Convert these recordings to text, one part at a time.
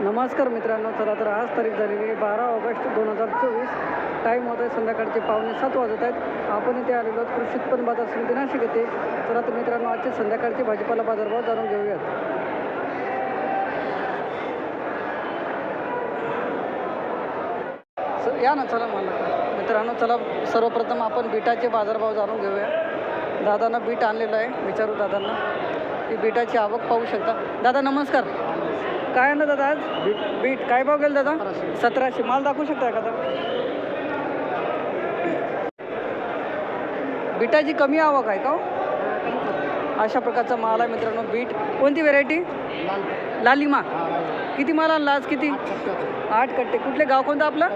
नमस्कार मित्रांनो चला तर आज तारीख झालेली बारा ऑगस्ट दोन हजार चोवीस. टाईम होत आहे संध्याकाळचे पावणे सात वाजत आहेत. आपण इथे आलेलो आहोत कृषी उत्पन्न बाजार समिती नाशिक येते चला तर मित्रांनो आजचे संध्याकाळचे भाजीपाला बाजारभाव जाणून घेऊयात. या ना चला मला. मित्रांनो चला सर्वप्रथम आपण बीटाचे बाजारभाव जाणून घेऊया. दादांना बीट आणलेलं आहे विचारू दादांना. की बीटाची आवक पाहू शकता. दादा नमस्कार. काय ना दादा आज? बीट. बीट. काय भाव गेलं दादा? सतराशे. माल दाखवू शकता एखादा बीटाची कमी आवक आहे का हो? अशा प्रकारचा माल आहे मित्रांनो बीट. कोणती व्हेरायटी लालिमा किती माल आणला आज? किती? आठ कट्टे कुठले गाव कोणतं आपलं?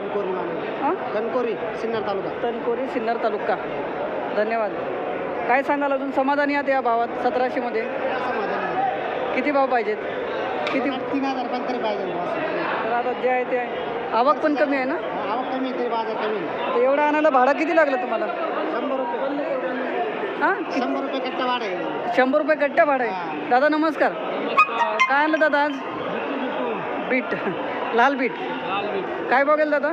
हां? कणकोरी सिन्नर तालुका. तनकोरी सिन्नर तालुका. धन्यवाद. काय सांगाल अजून? समाधानी आहात या भावात? सतराशेमध्ये किती भाव पाहिजेत? किती? तीन हजार पण तरी पाहिजे. तर आता जे आहे ते आहे आवक पण कमी आहे ना? आवक कमी आहे तरी बाजार कमी आहे. आता एवढं आणायला भाडं किती लागलं तुम्हाला? शंभर रुपये. हां? शंभर रुपये कट्टा वाढ आहे. शंभर रुपये कट्ट्या भाडं आहे. दादा नमस्कार. काय आणलं दादा आज? बीट. लाल बीट. काय गेलं दादा?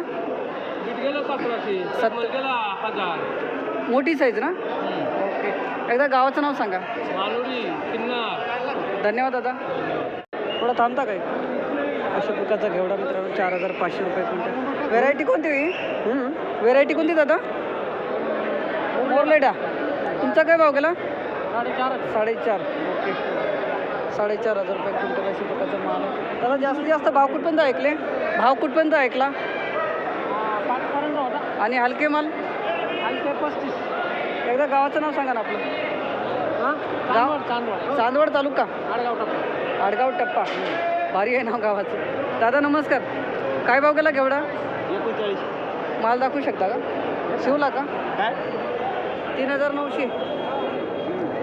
गेलं सतराशे सत- गेला हजार मोठी साईज ना? ओके एकदा गावाचं नाव सांगा. मानुरी किन्नर. धन्यवाद दादा. थोडा थांबता काय? अशा प्रकारचा घेवडा मित्रांनो चार हजार पाचशे रुपये क्विंटल. व्हेरायटी कोणती ही व्हेरायटी कोणती दादा? मोरलेडा तुमचा काय भाव गेला? साडेचार साडेचार. ओके साडेचार हजार रुपये क्विंटल अशा प्रकारचा माल आहे. दादा जास्तीत जास्त भाव कुठपर्यंत ऐकले? भाव कुठपर्यंत ऐकला? आणि हलके माल? ते पस्तीस. एकदा गावाचं नाव सांगा ना आपलं. हां? गाव? चांदवड चांदवड. तालुका? आडगाव आडगाव टप्पा. भारी आहे नाव गावाचं. दादा नमस्कार. काय भाव गेला घेवडा? एकोणचाळीस. माल दाखवू शकता का? शिवला का? काय? तीन हजार नऊशे.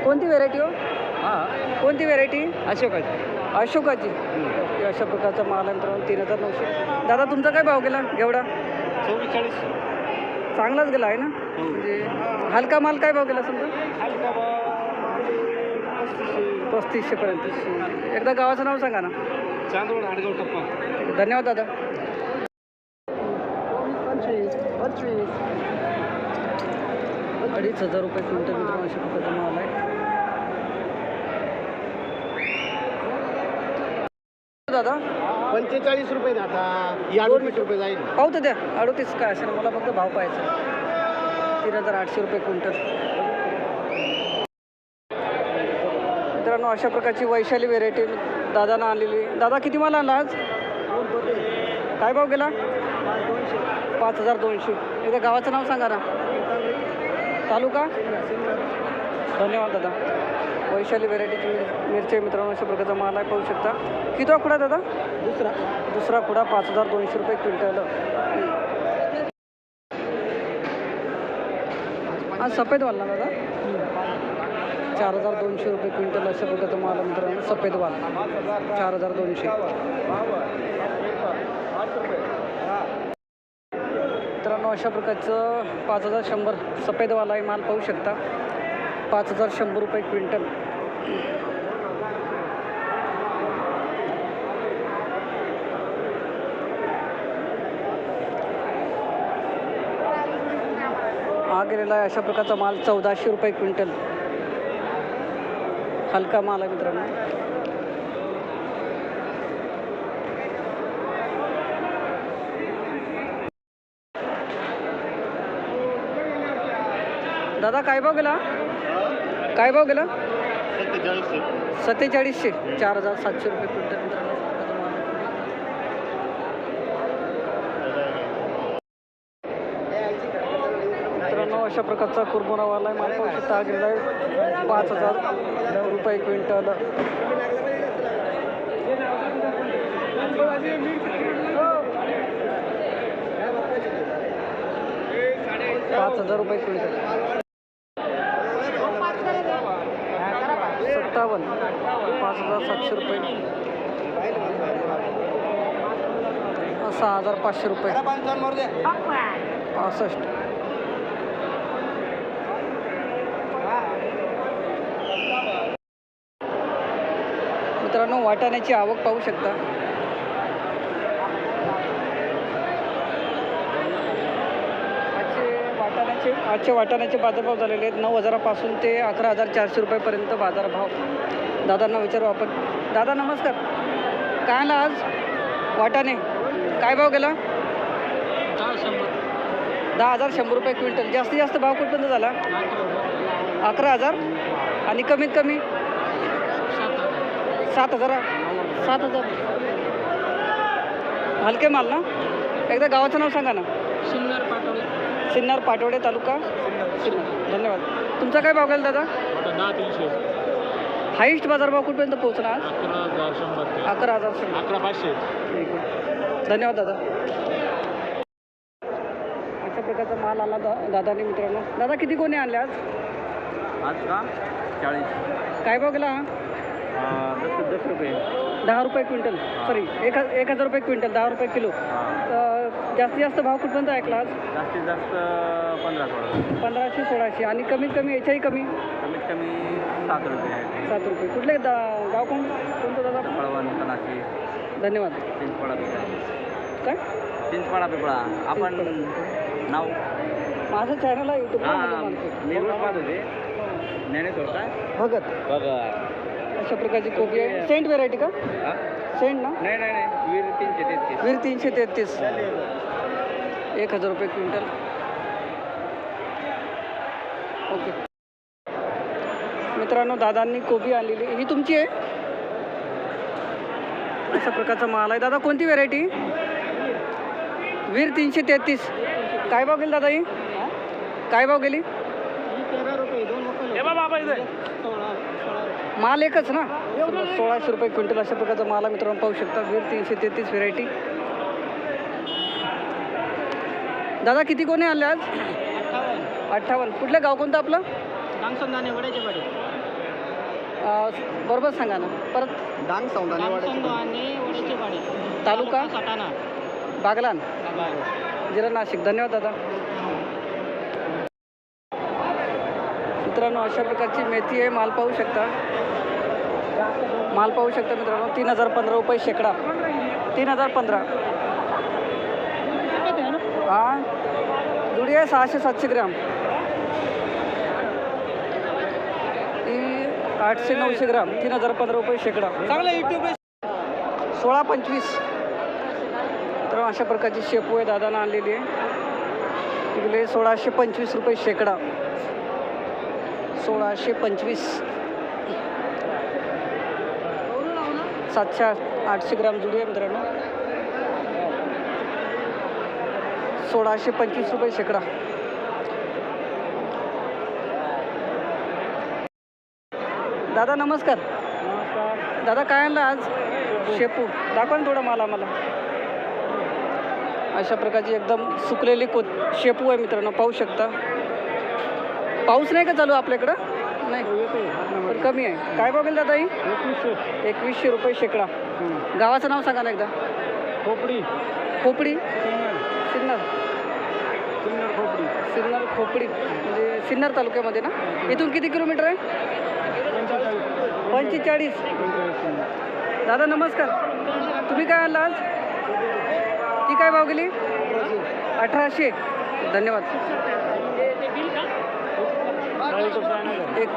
कोणती व्हेरायटी हो? हां. कोणती व्हेरायटी अशोकाची. अशोकाची. अशा प्रकारचा माल आहे मित्रांनो तीन हजार नऊशे. दादा तुमचा काय भाव गेला घेवडा? चव्वेचाळीस चांगलाच गेला आहे ना? म्हणजे हलका माल काय भाव गेला समजा? पस्तीसशेपर्यंत एकदा गावाचं नाव सांगा ना. चांदवड आडगाव टप्पा. धन्यवाद दादा. अडीच हजार रुपये क्विंटल मित्रांनो अशा प्रकारचा माल आहे. दादा? पंचेचाळीस रुपये ही अडोतीस रुपये जाईल. पाहू तर द्या. अडोतीस काय असेल मला फक्त भाव पाहायचा तीन हजार आठशे रुपये क्विंटल. मित्रांनो अशा प्रकारची वैशाली व्हेरायटी दादानं आणलेली. दादा किती माल आणला आज? काय भाव गेला? पाच हजार दोनशे. एकदा गावाचं नाव सांगा ना. तालुका? धन्यवाद दादा. वैशाली व्हेरायटीची मिरची मित्रांनो अशा प्रकारचा माल आहे पाहू शकता. किती खुडा दादा? दुसरा. दुसरा खुडा पाच हजार दोनशे रुपये क्विंटल. हा सफेद वाल ना दादा? चार हजार दोनशे रुपये क्विंटल अशा प्रकारचा माल मित्रांनो सफेद वाल. चार हजार दोनशे. मित्रांनो अशा प्रकारचं पाच हजार शंभर सफेदवाला माल पाहू शकता. पाच हजार शंभर रुपये क्विंटल. हा गेलेला आहे अशा प्रकारचा माल चौदाशे रुपये क्विंटल. हलका माल आहे मित्रांनो. दादा काय भाव गेला? काय भाव गेला? सत्तेचाळीसशे. चार हजार सातशे रुपये क्विंटल मित्रांनो अशा प्रकारचा माल आहे. मित्रांनो अशा प्रकारचा कुरमुरावाला आहे. माल पाहू शकता गेलेला आहे. पाच हजार रुपये क्विंटल. पाच हजार रुपये क्विंटल. सत्तावन्न. पाच हजार सातशे रुपये. सहा हजार पाचशे रुपये. पासष्ट. मित्रांनो वाटाण्याची आवक पाहू शकता. आजचे वाटाण्याचे आजचे वाटाण्याचे बाजारभाव झालेले आहेत. नऊ हजारापासून ते अकरा हजार चारशे रुपयापर्यंत बाजारभाव. दादांना विचारू आपण. दादा नमस्कार. काय आला आज? वाटाणे. काय भाव गेला? दहा हजार शंभर रुपये क्विंटल. जास्तीत जास्त भाव कुठपर्यंत झाला? अकरा हजार. आणि कमीत कमी? सात हजार. सात हजार. हलके माल ना? एकदा गावाचं नाव सांगा ना. सिन्नर पाटोळे. सिन्नर पाटोडे तालुका? सिन्नर. धन्यवाद. तुमचा काय भाव गेला दादा? दहा तीनशे. हाईस्ट बाजारभाव कुठपर्यंत पोहोचला आज? अकरा हजार शंभर अकरा हजार शंभर. अकरा पाचशे. ठीक आहे. धन्यवाद दादा. अशा प्रकारचा माल आला दा दादाने मित्रांनो. दादा किती कोणी आणले आज? आज का? चाळीस. काय भाव गेला हा? दस दस रुपये दहा रुपये क्विंटल. सॉरी एक एक हजार रुपये क्विंटल दहा रुपये किलो. तर जास्तीत जास्त भाव कुठपर्यंत ऐकला आज? जास्तीत जास्त पंधरा सोळा. पंधराशे सोळाशे. आणि कमीत कमी याच्याही कमी? कमीत कमी सात रुपये सात रुपये. कुठले दा गाव कोण? कोणतं दादा? पळवण धन्यवाद. चिंचपाडा पिपळा. काय? चिंचपाडा पिपळा. आपण नाव? माझं चॅनल आहे यूट्यूब हां मी रोज पाहत होते ज्ञानेश्वर काय? भगत. बघा अशा प्रकारची कोबी आहे. सेंट व्हेरायटी का? सेंट ना? नाही नाही नाही. वीर तीनशे तेहतीस. वीर तीनशे तेहतीस. एक हजार रुपये क्विंटल. ओके. मित्रांनो दादांनी कोबी आणलेली. ही तुमची आहे? अशा प्रकारचा माल आहे. दादा कोणती व्हेरायटी? वीर तीनशे तेहतीस. काय भाव गेली दादा ही? काय भाव गेली? तेरा रुपये दोन माल एकच ना? सोळाशे रुपये क्विंटल अशा प्रकारचा माल मित्रांनो पाहू शकता. वीर तीनशे तेहतीस व्हेरायटी दादा किती कोणी आले आज? अठ्ठावन्न. कुठलं गाव कोणतं आपलं? बरोबर सांगा ना. परत? डांग सौंदाने तालुका? बागलान. जिल्हा नाशिक. धन्यवाद दादा. मित्रांनो अशा प्रकारची मेथी आहे. माल पाहू शकता. माल पाहू शकता मित्रांनो. तीन हजार पंधरा रुपये शेकडा. तीन हजार पंधरा. हा? जुडी आहे सहाशे सातशे ग्रॅम. ही आठशे नऊशे ग्राम. तीन हजार पंधरा रुपये शेकडा. चांगलं युट्यूब सोळा पंचवीस. तर अशा प्रकारची शेपू आहे. दादानं आणलेली आहे. तिकडे सोळाशे पंचवीस रुपये शेकडा. सोळाशे पंचवीस. सातशे आठशे ग्राम जुडी आहे मित्रांनो. सोळाशे पंचवीस रुपये शेकडा. दादा नमस्कार. दादा काय आणलं आज? शेपू. दाखवा ना थोडा माल आम्हाला. अशा प्रकारची एकदम सुकलेली को शेपू आहे मित्रांनो पाहू शकता. पाऊस नाही का चालू आपल्याकडं? नाही. पण कमी आहे. काय बघेल दादा ही? एकवीसशे. रुपये शेकडा. गावाचं नाव सांगा ना एकदा. खोपडी. खोपडी? सिन्नर. सिन्नर. खोपडी. सिन्नर खोपडी. म्हणजे सिन्नर तालुक्यामध्ये ना? इथून किती किलोमीटर आहे? पंचेचाळीस. दादा नमस्कार. तुम्ही काय आणला आज? ती काय भाव गेली? अठराशे. धन्यवाद. एक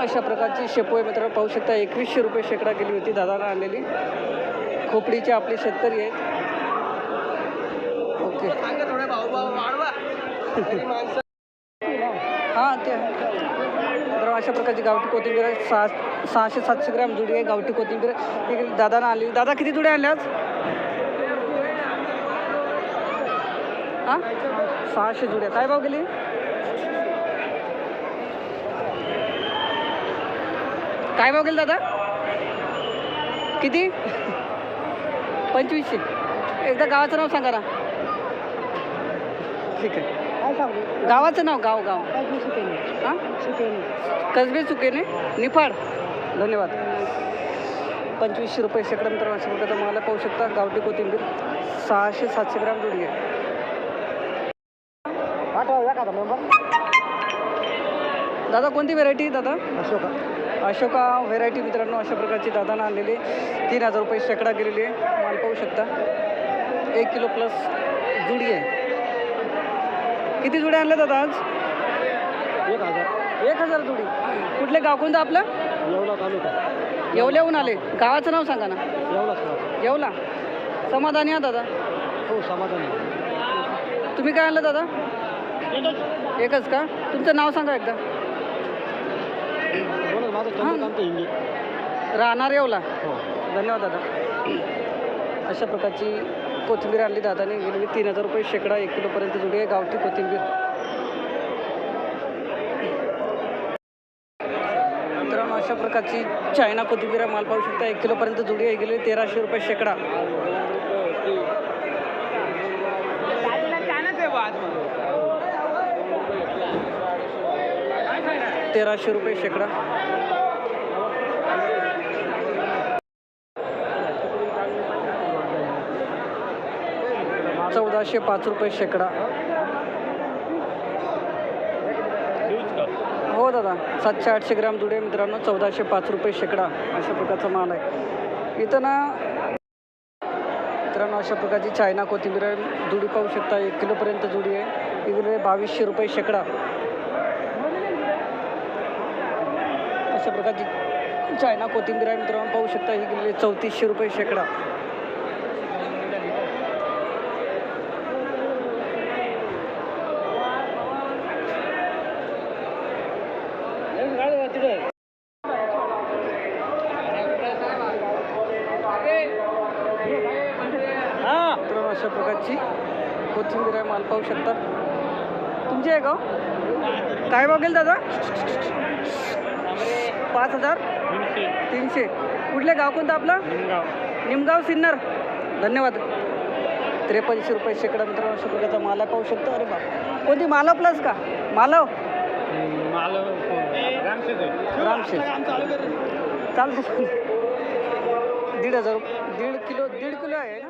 अशा प्रकारची शेपू आहे मित्रांनो पाहू शकता. एकवीसशे रुपये शेकडा गेली होती दादाला आणलेली. खोपडीचे आपले शेतकरी आहेत. ओके. हां ते. तर अशा प्रकारची गावठी कोथिंबीर आहे. सहा सहाशे सातशे ग्रॅम जुडी आहे. गावठी कोथिंबीर. दादानं आणली. दादा किती जुड्या आणल्या आज हां? सहाशे जुड्या. काय भाव गेली? काय भाव गेले दादा? किती? पंचवीसशे. एकदा गावाचं नाव सांगा ना. ठीक आहे. गावाचं नाव गाव गाव. हां? कसबे चुकेने. निफाड. धन्यवाद. पंचवीसशे रुपये शेकडा तर मला पाहू शकता. गावठी कोथिंबीर सहाशे सातशे ग्राम जोडी एखादा मेंबर दादा कोणती व्हेरायटी दादा? अशोका. अशोका व्हेरायटी मित्रांनो अशा प्रकारची दादानं आणलेली. तीन हजार रुपये शेकडा गेलेली आहे. माल पाहू शकता. एक किलो प्लस जुडी आहे. किती जुड्या आणल्या दादा आज? एक हजार. एक हजार जुडी. कुठले गाव कोणतं आपलं? येवला तालुका. येवल्याहून आले. गावाचं नाव सांगा ना. येवला येवला. समाधानी हा दादा. हो समाधान. तुम्ही काय आणलं दादा? एकच का? तुमचं नाव सांगा एकदा. राहणार येवला. हो. धन्यवाद दादा. अशा प्रकारची कोथिंबीर आणली दादाने. गेलेली तीन हजार रुपये शेकडा एक किलोपर्यंत जुडी आहे. गावठी कोथिंबीर. मित्रांनो अशा प्रकारची चायना कोथिंबीर माल पाहू शकता. एक किलोपर्यंत जुडी आहे. गेलेली तेराशे रुपये शेकडा. तेराशे रुपये शेकडा. चौदाशे पाच रुपये शेकडा. हो दादा सातशे आठशे ग्राम जुडे मित्रांनो चौदाशे पाच रुपये शेकडा अशा प्रकारचा माल आहे. इथं ना मित्रांनो अशा प्रकारची चायना कोथिंबीर आहे. जुडी पाहू शकता एक किलोपर्यंत जुडी आहे. इकडे बावीसशे रुपये शेकडा. अशा प्रकारची चायना कोथिंबीर आहे मित्रांनो पाहू शकता ही गेलेली चौतीसशे रुपये शेकडा मित्रांनो अशा प्रकारची कोथिंबीर आहे माल पाहू शकता तुमची आहे का हो? काय भाव गेल दादा? पाच हजार? तीनशे. कुठले गाव कोणतं आपलं? निमगाव सिन्नर. धन्यवाद. त्रेपन्नशे रुपये शेकडा मित्र अशा प्रकारचा माला पाहू शकतो. अरे बा कोणती? मालव प्लस का? मालव? रामशे चालतं दीड हजार दीड किलो दीड किलो आहे ना?